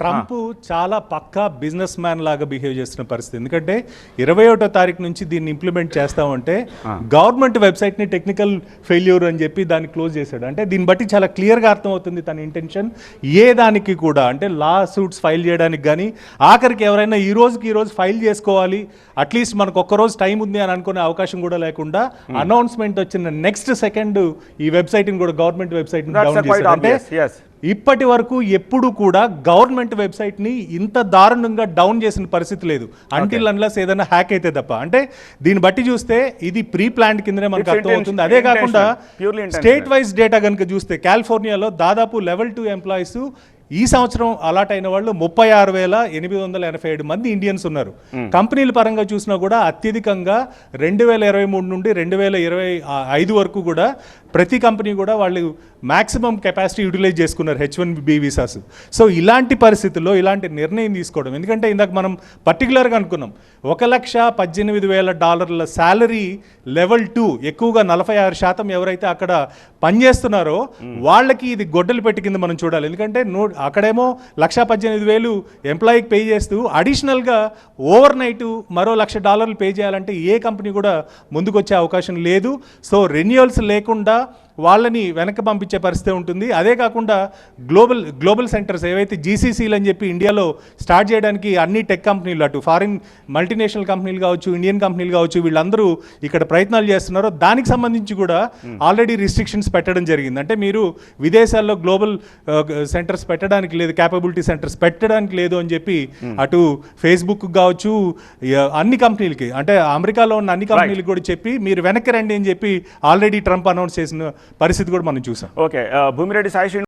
Trump చాలా పక్కా business man లాగా బిహేవ్ చేస్తున్న పరిస్థితి. ఎందుకంటే ఇరవై ఒకటో తారీఖు నుంచి దీన్ని ఇంప్లిమెంట్ చేస్తామంటే గవర్నమెంట్ వెబ్సైట్ని టెక్నికల్ ఫెయిల్యూర్ అని చెప్పి దాన్ని క్లోజ్ చేశాడు. అంటే దీన్ని బట్టి చాలా క్లియర్గా అర్థమవుతుంది తన ఇంటెన్షన్. ఏ దానికి కూడా అంటే లా సూట్స్ ఫైల్ చేయడానికి కానీ ఆఖరికి ఎవరైనా ఈ రోజుకి ఈ రోజు ఫైల్ చేసుకోవాలి అట్లీస్ట్ మనకు ఒక్క రోజు టైం ఉంది అని అనుకునే అవకాశం కూడా లేకుండా అనౌన్స్మెంట్ వచ్చిన నెక్స్ట్ సెకండ్ ఈ వెబ్సైట్ని కూడా గవర్నమెంట్ వెబ్సైట్ డౌన్ అంటే. ఇప్పటి వరకు ఎప్పుడు కూడా గవర్నమెంట్ వెబ్సైట్ని ఇంత దారుణంగా డౌన్ చేసిన పరిస్థితి లేదు. అంటిల్ అన్లెస్ ఏదైనా హ్యాక్ అయితే తప్ప. అంటే దీన్ని బట్టి చూస్తే ఇది ప్రీ ప్లాన్ కిందనే మనకు అర్థమవుతుంది అదే కాకుండా. స్టేట్ వైజ్ డేటా కనుక చూస్తే కాలిఫోర్నియాలో దాదాపు లెవెల్ టూ ఎంప్లాయీస్ ఈ సంవత్సరం అలాట్ అయిన వాళ్ళు ముప్పై ఆరు వేల ఎనిమిది వందల ఎనభై ఏడు మంది ఇండియన్స్ ఉన్నారు. కంపెనీల పరంగా చూసినా కూడా అత్యధికంగా రెండు వేల ఇరవై మూడు నుండి రెండు వేల ఇరవై ఐదు వరకు కూడా ప్రతి కంపెనీ కూడా వాళ్ళు మాక్సిమం కెపాసిటీ యూటిలైజ్ చేసుకున్నారు H one B visas. So ఇలాంటి పరిస్థితుల్లో ఇలాంటి నిర్ణయం తీసుకోవడం. ఎందుకంటే ఇందాక మనం పర్టికులర్గా అనుకున్నాం ఒక లక్ష పద్దెనిమిది వేల డాలర్ల శాలరీ లెవెల్ టూ ఎక్కువగా నలభై ఆరు శాతం ఎవరైతే అక్కడ పనిచేస్తున్నారో వాళ్ళకి ఇది గొడ్డలు పెట్టి కింద మనం చూడాలి. ఎందుకంటే నో అక్కడేమో లక్ష పద్దెనిమిది వేలు ఎంప్లాయీకి పే చేస్తూ అడిషనల్గా ఓవర్ నైట్ మరో లక్ష డాలర్లు పే చేయాలంటే ఏ కంపెనీ కూడా ముందుకొచ్చే అవకాశం లేదు. సో రెన్యువల్స్ లేకుండా వాళ్ళని వెనక్కి పంపించే పరిస్థితి ఉంటుంది. అదే కాకుండా గ్లోబల్ గ్లోబల్ సెంటర్స్ ఏవైతే జీసీసీలు అని చెప్పి ఇండియాలో స్టార్ట్ చేయడానికి అన్ని టెక్ కంపెనీలు అటు ఫారిన్ మల్టీనేషనల్ కంపెనీలు కావచ్చు ఇండియన్ కంపెనీలు కావచ్చు వీళ్ళందరూ ఇక్కడ ప్రయత్నాలు చేస్తున్నారో దానికి సంబంధించి కూడా ఆల్రెడీ రిస్ట్రిక్షన్స్ పెట్టడం జరిగింది. అంటే మీరు విదేశాల్లో గ్లోబల్ సెంటర్స్ పెట్టడానికి లేదు క్యాపబిలిటీ సెంటర్స్ పెట్టడానికి లేదు అని చెప్పి అటు ఫేస్బుక్ కావచ్చు అన్ని కంపెనీలకి అంటే అమెరికాలో ఉన్న అన్ని కంపెనీలకు కూడా చెప్పి మీరు వెనక్కి రండి అని చెప్పి ఆల్రెడీ ట్రంప్ అనౌన్స్ చేసిన పరిస్థితి కూడా మనం చూసాం. ఓకే భూమిరెడ్డి సాయి